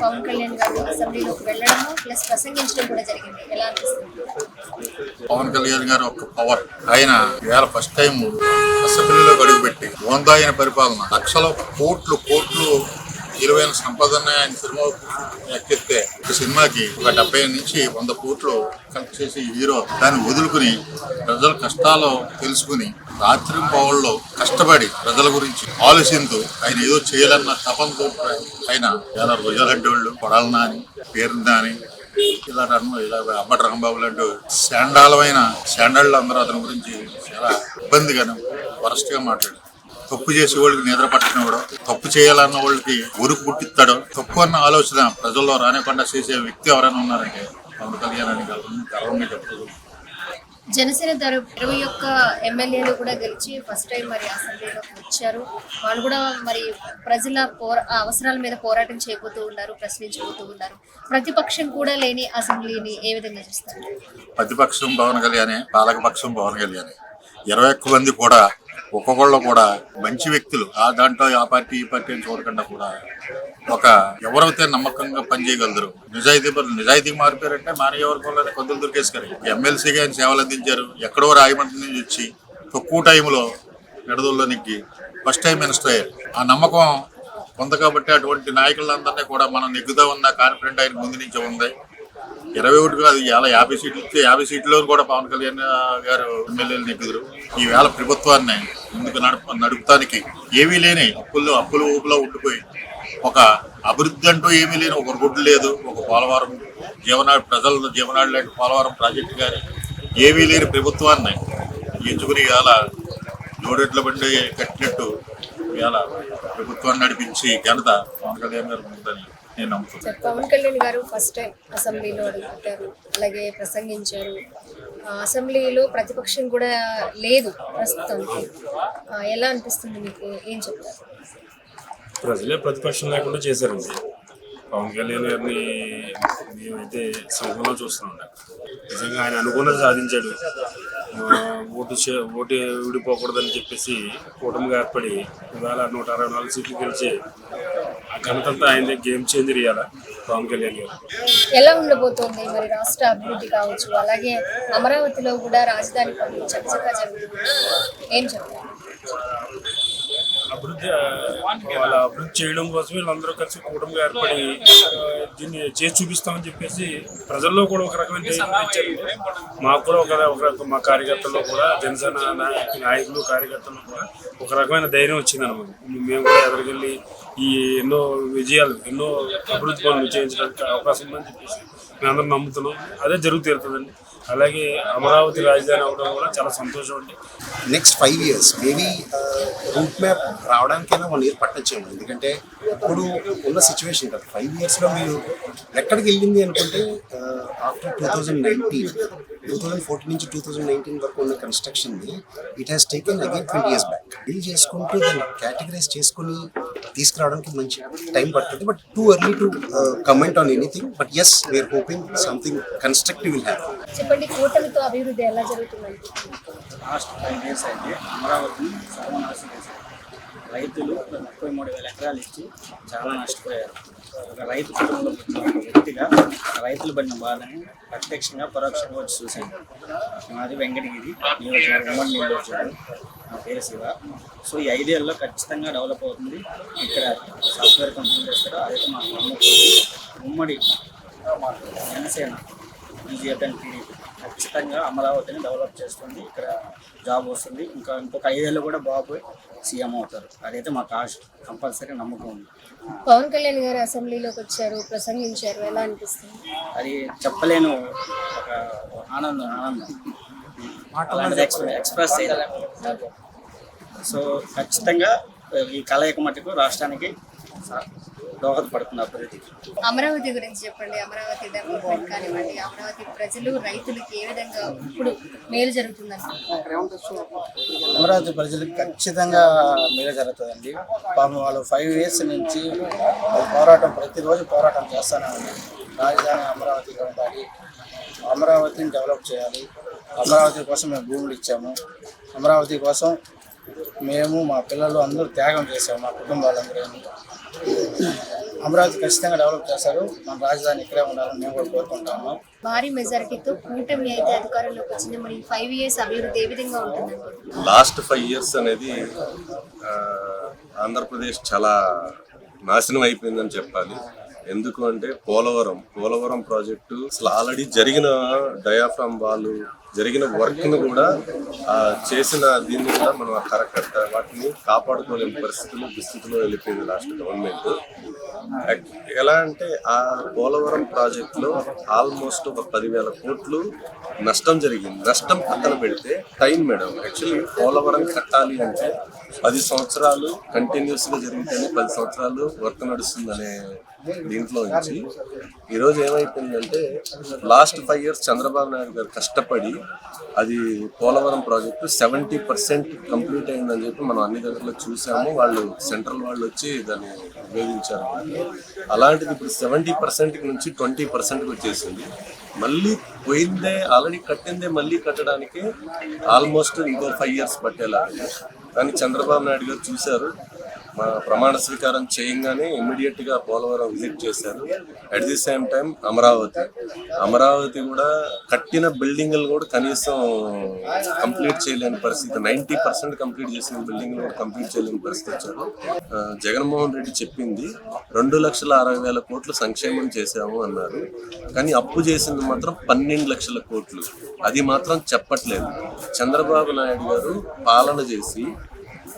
పవన్ కళ్యాణ్ గారు అసెంబ్లీలోకి వెళ్ళడము ప్లస్ ప్రసంగించడం కూడా జరిగింది. ఎలా అనిపిస్తుంది? పవన్ కళ్యాణ్ గారు ఒక పవర్. ఆయన ఇవాళ ఫస్ట్ టైం అసెంబ్లీలో అడుగుపెట్టి ఓందాయన పరిపాలన. లక్షల కోట్లు కోట్లు విలువైన సంపాదన ఆయన సినిమా ఎక్కిస్తే ఒక సినిమాకి ఒక డెబ్బై నుంచి వంద కోట్లు కలెక్ట్ చేసి హీరో దాన్ని వదులుకుని ప్రజల కష్టాలు తెలుసుకుని రాత్రి పౌల్లో కష్టపడి ప్రజల గురించి ఆలోచిస్తూ ఆయన ఏదో చేయాలన్న తపంతో ఆయన ఎలా రోజాలడ్డోళ్ళు కొడాలి నాని పేరు నాని ఇలా రన్మ ఇలా అబ్బటి రంగబాబు లాంటి శాండాలమైన శాండాళ్ళు అందరూ అతని గురించి చాలా ఇబ్బందిగా వరస్ట్గా మాట్లాడారు. మాట్లాడు తప్పు చేసే వాళ్ళకి నిద్ర పట్టినవాడు తప్పు చేయాలన్న వాళ్ళకి ఉరుకు పుట్టిస్తాడు. తప్పు అన్న ఆలోచన ప్రజల్లో రానికుండా చేసే వ్యక్తి ఎవరైనా ఉన్నారంటే పవన్ కళ్యాణ్ అని గర్వం- గర్వంగా చెప్తారు. జనసేన తరపు ఇరవై ఒక్క ఎమ్మెల్యేలు కూడా గెలిచి ఫస్ట్ టైం మరి అసెంబ్లీలోకి వచ్చారు. వాళ్ళు కూడా మరి ప్రజల పోరా అవసరాల మీద పోరాటం చేయబోతూ ఉన్నారు ప్రశ్నించబోతూ ఉన్నారు. ప్రతిపక్షం కూడా లేని అసెంబ్లీని ఏ విధంగా చూస్తారు? ప్రతిపక్షం పవన్ కళ్యాణే పాలకపక్షం పవన్ కళ్యాణే. ఇరవై ఒక్క మంది కూడా ఒక్కొక్కళ్ళు కూడా మంచి వ్యక్తులు. ఆ దాంట్లో ఆ పార్టీ ఈ పార్టీ అని చూడకుండా కూడా ఒక ఎవరైతే నమ్మకంగా పనిచేయగలరు నిజాయితీ పరులు నిజాయితీకి మారిపోయారంటే మానవ వర్గంలోనే కొద్దులు దొరికేసుకారు ఎమ్మెల్సీగా ఆయన సేవలు అందించారు ఎక్కడో రాయమండ్రి నుంచి వచ్చి తక్కువ టైంలో నిడదల్లో నెగ్గి ఫస్ట్ టైం మినిస్టర్ అయ్యారు. ఆ నమ్మకం కొంత కాబట్టి అటువంటి నాయకులందరినీ కూడా మనం నెగ్గుదా ఉన్న కాన్ఫిడెంట్ ఆయన ముందు నుంచి ఉంది. ఇరవై ఒకటి కాదు ఇవాళ యాభై సీట్లు ఇస్తే యాభై సీట్లో కూడా పవన్ కళ్యాణ్ గారు ఎమ్మెల్యేలు నెగ్గుదురు ఈవేళ ప్రభుత్వాన్ని ముందుకు నడుపు నడుపుతానికి ఏమీ లేని అప్పుల్లో అప్పుల ఊపులో ఉండిపోయి ఒక అభివృద్ధి అంటూ ఏమీ లేని ఒక రోడ్డు లేదు ఒక పోలవరం జీవనాడు ప్రజల జీవనాడు లాంటి పోలవరం ప్రాజెక్టు కానీ ఏమీ లేని ప్రభుత్వాన్ని ఎంచుకుని ఇవాళ జోడెట్ల బండి కట్టినట్టు ఇవాళ ప్రభుత్వాన్ని నడిపించి ఘనత పవన్ కళ్యాణ్ గారు ఉందని నేను నమ్ముతున్నాను పవన్ కళ్యాణ్ గారు ఫస్ట్ టైం అసెంబ్లీలో అడుగుపెట్టారు అలాగే ప్రసంగించారు. అసెంబ్లీలో ప్రతిపక్షం కూడా లేదు ప్రస్తుతానికి ఆ, ఎలా అనిపిస్తుంది మీకు? ఏం చెప్తారు? ప్రజలే ప్రతిపక్షం లేకుండా చేశారండి. పవన్ కళ్యాణ్ గారిని మేమైతే సింహంలో చూస్తున్నాం. నిజంగా ఆయన అనుకున్నది సాధించాడు. ఓటు చే ఓటు విడిపోకూడదని చెప్పేసి కూటమిగా ఏర్పడి ఇవాళ నూట అరవై నాలుగు సీట్లు గెలిచి ఘనతంతా ఆయన గేమ్ చేంజర్ ఇవ్వాల పవన్ కళ్యాణ్ గారు. ఎలా ఉండబోతోంది మరి రాష్ట్ర అభివృద్ధి కావచ్చు? అలాగే అమరావతిలో కూడా రాజధాని పనులు చక్కగా జరుగుతుంది ఏం చెప్తారు? అభివృద్ధి వాళ్ళ అభివృద్ధి చేయడం కోసం వీళ్ళందరూ కలిసి కూటమిగా ఏర్పడి దీన్ని చేసి చూపిస్తామని చెప్పేసి ప్రజల్లో కూడా ఒక రకమైన మాకు కూడా ఒక ఒక మా కార్యకర్తల్లో కూడా జనసేన నాయకు నాయకులు కార్యకర్తల్లో కూడా ఒక రకమైన ధైర్యం వచ్చింది అనమాట మేము కూడా ఎదురుకెళ్ళి ఈ ఎన్నో విజయాలు ఎన్నో అభివృద్ధి పనులు చేయించడానికి అవకాశం ఉందని చెప్పేసి మేమందరం నమ్ముతున్నాం. అదే జరుగు తీరుతుందండి అలాగే అమరావతి రాజధాని అవడం కూడా చాలా సంతోషం అండి. Next five years maybe route map రావడానికైనా one year పట్టచ్చేమో. ఎందుకంటే ఇప్పుడు ఉన్న సిచ్యువేషన్ కదా. ఫైవ్ ఇయర్స్లో మీరు ఎక్కడికి వెళ్ళింది అనుకుంటే after two thousand nineteen two thousand fourteen నుంచి టూ థౌజండ్ నైన్టీన్ వరకు ఉన్న కన్స్ట్రక్షన్ని it has taken again twenty years back deal చేసుకుంటూ దాన్ని కేటగరైజ్ చేసుకుని తీసుకురావడానికి మంచి టైం పడుతుంది. But too early to comment on anything but as we are hoping something constructive will have చెప్పండి కూటమితో అభివృద్ధి ఎలా జరుగుతుంది లాస్ట్ ఫైవ్ డేస్ అయితే అమరావతిని సర్వనాశనం చేశారు. రైతులు ముప్పై మూడు వేల ఎకరాలు ఇచ్చి చాలా నష్టపోయారు. ఒక రైతు కుటుంబంలో పుట్టిన ఒక వ్యక్తిగా రైతులు పడిన బాధని ప్రత్యక్షంగా పరోక్షంగా వచ్చి చూశాను మాది వెంకటగిరి నియోజకవర్గం నియోజకవర్గం. నా పేరు శివ. సో ఈ ఐదేళ్ళలో ఖచ్చితంగా డెవలప్ అవుతుంది. ఇక్కడ సాఫ్ట్వేర్ కంపెనీ చేస్తారు. అదైతే మాకు నమ్మకం ఉంది. ఉమ్మడి జనసేన బీజేపీ అండ్ టీడీపీ. ఖచ్చితంగా అమరావతిని డెవలప్ చేస్తుంది. ఇక్కడ జాబ్ వస్తుంది. ఇంకా ఇంకొక ఐదేళ్ళు కూడా బాబు సీఎం అవుతారు. అదైతే మాకు ఆశ కంపల్సరీ నమ్మకం ఉంది. పవన్ కళ్యాణ్ గారు అసెంబ్లీలోకి వచ్చారు ప్రసంగించారు. ఎలా అనిపిస్తుంది? అది చెప్పలేను. ఒక ఆనందం ఆనందం. ఎక్స్ప్రెస్ చేయలేము సో ఖచ్చితంగా ఈ కలయిక మటుకు రాష్ట్రానికి దోహదపడుతుంది అభివృద్ధికి అమరావతి గురించి చెప్పండి. అమరావతి డెవలప్మెంట్ కానివ్వండి అమరావతి ప్రజలు రైతులకి ఏ విధంగా ఇప్పుడు మేలు జరుగుతుందని అమరావతి ప్రజలకు ఖచ్చితంగా మేలు జరుగుతుందండి. పాపం వాళ్ళు ఫైవ్ ఇయర్స్ నుంచి పోరాటం ప్రతిరోజు పోరాటం చేస్తూనే రాజధాని అమరావతిగా ఉండాలి. అమరావతిని డెవలప్ చేయాలి. అమరావతి కోసం మేము భూములు ఇచ్చాము. అమరావతి కోసం మేము మా పిల్లలు అందరూ త్యాగం చేశాము మా కుటుంబాలందరూ అమరావతి ఖచ్చితంగా డెవలప్ చేస్తారు. మన రాజధాని ఇక్కడే ఉండాలని మేము కూడా కోరుకుంటాము. భారీ మెజారిటీతో కూటమి అయితే అధికారంలోకి వచ్చింది. మరి ఫైవ్ ఇయర్స్ అభివృద్ధి ఏ విధంగా ఉంటుందండి? లాస్ట్ ఫైవ్ ఇయర్స్ అనేది ఆంధ్రప్రదేశ్ చాలా నాశనం అయిపోయిందని చెప్పాలి. ఎందుకు అంటే పోలవరం పోలవరం ప్రాజెక్టు అసలు ఆల్రెడీ జరిగిన డయాఫ్రామ్ వాళ్ళు జరిగిన వర్క్ను కూడా ఆ, చేసిన దీన్ని కూడా మనం కరెక్ట్ వాటిని కాపాడుకోలేని పరిస్థితులు దుస్థితిలో వెళ్ళిపోయింది లాస్ట్ గవర్నమెంట్. ఎలా అంటే ఆ పోలవరం ప్రాజెక్ట్లో ఆల్మోస్ట్ ఒక పదివేల కోట్లు నష్టం జరిగింది. నష్టం పక్కన పెడితే టైం మేడం. యాక్చువల్లీ పోలవరం కట్టాలి అంటే పది సంవత్సరాలు కంటిన్యూస్గా జరిగితేనే పది సంవత్సరాలు వర్క్ నడుస్తుందనే దీంట్లో నుంచి ఈరోజు ఏమైపోయిందంటే last five years Chandrababu Naidu garu కష్టపడి అది Polavaram project seventy percent complete అయిందని చెప్పి మనం అన్ని దగ్గరలో చూసాము. వాళ్ళు సెంట్రల్ వాళ్ళు వచ్చి దాన్ని ఉపయోగించారు. అలాంటిది ఇప్పుడు సెవెంటీ పర్సెంట్ నుంచి ట్వంటీ పర్సెంట్కి వచ్చేసింది. మళ్ళీ పోయిందే ఆల్రెడీ కట్టిందే మళ్ళీ కట్టడానికి ఆల్మోస్ట్ ఇంకో ఫైవ్ ఇయర్స్ పట్టేలా. కానీ చంద్రబాబు నాయుడు గారు చూశారు ప్రమాణ స్వీకారం చేయంగానే ఇమ్మీడియట్గా పోలవరం విజిట్ చేశారు. At the same time Amaravati. Amaravati కూడా కట్టిన బిల్డింగ్లు కూడా కనీసం కంప్లీట్ చేయలేని పరిస్థితి. నైంటీ పర్సెంట్ కంప్లీట్ చేసిన బిల్డింగ్లు కూడా కంప్లీట్ చేయలేని పరిస్థితి వచ్చారు. జగన్మోహన్ రెడ్డి చెప్పింది రెండు లక్షల అరవై వేల కోట్లు సంక్షేమం చేశాము అన్నారు. కానీ అప్పు చేసింది మాత్రం పన్నెండు లక్షల కోట్లు. అది మాత్రం చెప్పట్లేదు. చంద్రబాబు నాయుడు గారు పాలన చేసి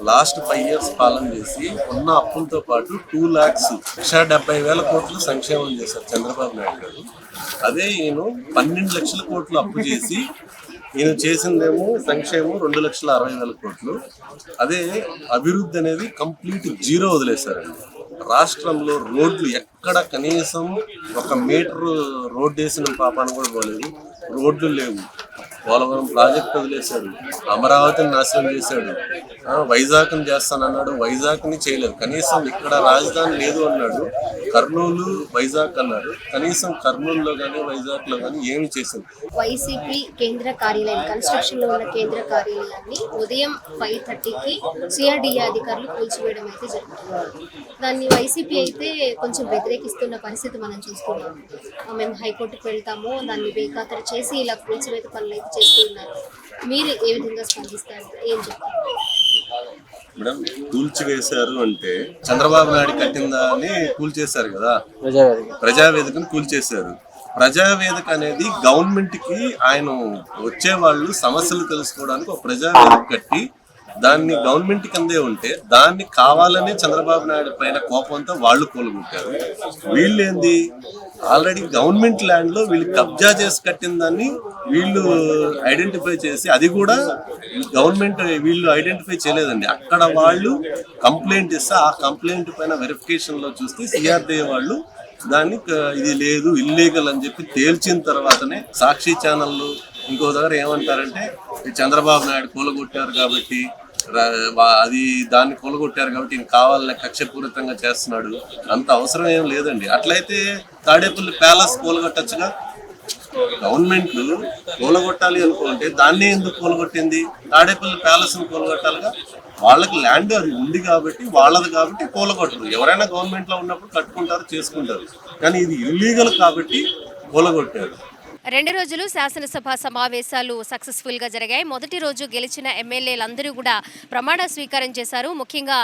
లాస్ట్ ఫైవ్ ఇయర్స్ పాలన చేసి ఉన్న అప్పులతో పాటు టూ లాక్స్ లక్ష డెబ్బై వేల కోట్లు సంక్షేమం చేశారు చంద్రబాబు నాయుడు గారు. అదే ఈయన పన్నెండు లక్షల కోట్లు అప్పు చేసి ఈయన చేసిందేమో సంక్షేమం రెండు లక్షల అరవై వేల కోట్లు. అదే అభివృద్ధి అనేది కంప్లీట్ జీరో వదిలేశారండి. రాష్ట్రంలో రోడ్లు ఎక్కడ కనీసం ఒక మీటర్ రోడ్డు వేసిన పాపాన కూడా పోలేదు. రోడ్లు లేవు. పోలవరం ప్రాజెక్ట్ వదిలేశాడు. అమరావతిని నాశనం చేశాడు. వైజాగ్ని చేస్తానన్నాడు వైజాగ్ని చేయలేదు. కనీసం ఇక్కడ రాజధాని లేదు అన్నాడు. కర్నూలు వైజాగ్ అన్నారు కనీసం కర్నూలులో కానీ వైజాగ్లో కానీ ఏమి చేసింది వైసీపీ కేంద్ర కార్యాలయం కన్స్ట్రక్షన్లో ఉన్న కేంద్ర కార్యాలయాన్ని ఉదయం ఫైవ్ థర్టీకి సిఆర్డిఏ అధికారులు కూల్చివేయడం అయితే జరుగుతుంది దాన్ని వైసీపీ అయితే కొంచెం వ్యతిరేకిస్తున్న పరిస్థితి మనం చూస్తున్నాం. మేము హైకోర్టుకు వెళ్తాము దాన్ని బేఖాతరు చేసి ఇలా కూల్చివేత పనులు అయితే చేస్తూ ఉన్నారు. మీరు ఏ విధంగా స్పందిస్తారు? ఏం చెప్తారు? మేడం కూల్చివేశారు అంటే చంద్రబాబు నాయుడు కట్టిన దాన్ని కూల్చేశారు కదా. ప్రజావేదికను కూల్చేశారు. ప్రజావేదిక అనేది గవర్నమెంట్కి ఆయన వచ్చే వాళ్ళు సమస్యలు తెలుసుకోవడానికి ఒక ప్రజావేదిక కట్టి దాన్ని గవర్నమెంట్ కిందే ఉంటే దాన్ని కావాలనే చంద్రబాబు నాయుడు పైన కోపంతో వాళ్ళు కూలగొట్టారు వీళ్ళు ఏంది ఆల్రెడీ గవర్నమెంట్ ల్యాండ్లో వీళ్ళు కబ్జా చేసి కట్టిన దాన్ని వీళ్ళు ఐడెంటిఫై చేసి అది కూడా గవర్నమెంట్ వీళ్ళు ఐడెంటిఫై చేయలేదండి. అక్కడ వాళ్ళు కంప్లైంట్ ఇస్తే ఆ కంప్లైంట్ పైన వెరిఫికేషన్లో చూస్తే సిఆర్డీ వాళ్ళు దాన్ని ఇది లేదు ఇల్లీగల్ అని చెప్పి తేల్చిన తర్వాతనే సాక్షి ఛానళ్ళు ఇంకో దగ్గర ఏమంటారంటే చంద్రబాబు నాయుడు కూలగొట్టారు కాబట్టి అది దాన్ని కొలగొట్టారు కాబట్టి ఈయన కావాలనే కక్షపూరితంగా చేస్తున్నాడు. అంత అవసరం ఏం లేదండి. అట్లయితే తాడేపల్లి ప్యాలెస్ కూలగొట్టచ్చుగా? గవర్నమెంట్ కూలగొట్టాలి అనుకుంటే దాన్ని ఎందుకు కూలగొట్టింది? తాడేపల్లి ప్యాలెస్ని కూలగొట్టాలిగా? వాళ్ళకి ల్యాండ్ అది ఉంది కాబట్టి వాళ్ళది కాబట్టి కూలగొట్టరు. ఎవరైనా గవర్నమెంట్లో ఉన్నప్పుడు కట్టుకుంటారు చేసుకుంటారు. కానీ ఇది ఇల్లీగల్ కాబట్టి కూలగొట్టారు. రెండు రోజులు శాసనసభ సమావేశాలు సక్సెస్ఫుల్గా జరిగాయి. మొదటి రోజు గెలిచిన ఎమ్మెల్యేలందరూ కూడా ప్రమాణ స్వీకారం చేశారు. ముఖ్యంగా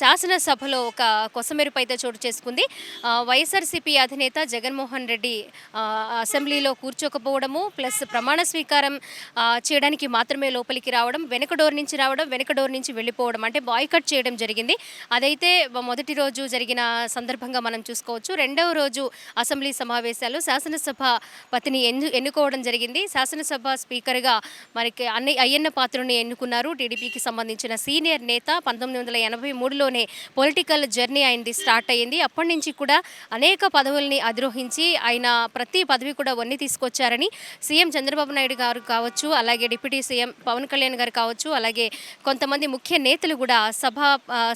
శాసనసభలో ఒక కొసమెరుపు అయితే చోటు చేసుకుంది. వైఎస్ఆర్సీపీ అధినేత జగన్మోహన్ రెడ్డి అసెంబ్లీలో కూర్చోకపోవడము ప్లస్ ప్రమాణ స్వీకారం చేయడానికి మాత్రమే లోపలికి రావడం వెనక డోర్ నుంచి రావడం వెనక డోర్ నుంచి వెళ్ళిపోవడం అంటే బాయ్కట్ చేయడం జరిగింది. అదైతే మొదటి రోజు జరిగిన సందర్భంగా మనం చూసుకోవచ్చు. రెండవ రోజు అసెంబ్లీ సమావేశాలు శాసనసభ పతిని ఆయన్ని ఎన్ను ఎన్నుకోవడం జరిగింది. శాసనసభ స్పీకర్గా మనకి అన్ని అయ్యన్న పాత్రని ఎన్నుకున్నారు. టీడీపీకి సంబంధించిన సీనియర్ నేత పంతొమ్మిది వందల ఎనభై మూడులోనే పొలిటికల్ జర్నీ ఆయనది స్టార్ట్ అయ్యింది. అప్పటి నుంచి కూడా అనేక పదవుల్ని అధిరోహించి ఆయన ప్రతి పదవి కూడా వన్ని తీసుకొచ్చారని సీఎం చంద్రబాబు నాయుడు గారు కావచ్చు అలాగే డిప్యూటీ సీఎం పవన్ కళ్యాణ్ గారు కావచ్చు అలాగే కొంతమంది ముఖ్య నేతలు కూడా సభా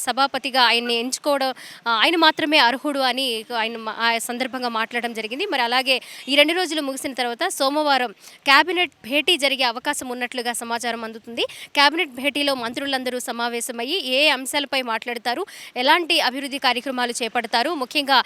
సభాపతిగా ఆయన్ని ఎంచుకోవడం ఆయన మాత్రమే అర్హుడు అని ఆయన సందర్భంగా మాట్లాడడం జరిగింది. మరి అలాగే ఈ రెండు రోజులు ముగిసిన తర్వాత సోమవారం కేబినెట్ భేటీ జరిగే అవకాశం ఉన్నట్లుగా సమాచారం అందుతుంది. కేబినెట్ భేటీలో మంత్రులందరూ సమావేశమయ్యి ఏ అంశాలపై మాట్లాడతారు ఎలాంటి అభివృద్ధి కార్యక్రమాలు చేపడతారు ముఖ్యంగా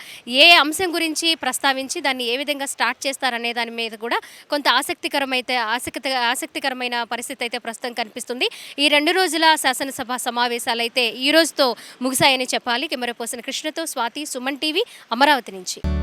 ఏ అంశం గురించి ప్రస్తావించి దాన్ని ఏ విధంగా స్టార్ట్ చేస్తారనే దాని మీద కూడా కొంత ఆసక్తికరమైతే ఆసక్తి ఆసక్తికరమైన పరిస్థితి అయితే ప్రస్తుతం కనిపిస్తుంది. ఈ రెండు రోజుల శాసనసభ సమావేశాలు అయితే ఈ రోజుతో ముగిశాయని చెప్పాలి. కెమెరా పర్సన్ కృష్ణతో స్వాతి సుమన్ టీవీ అమరావతి నుంచి.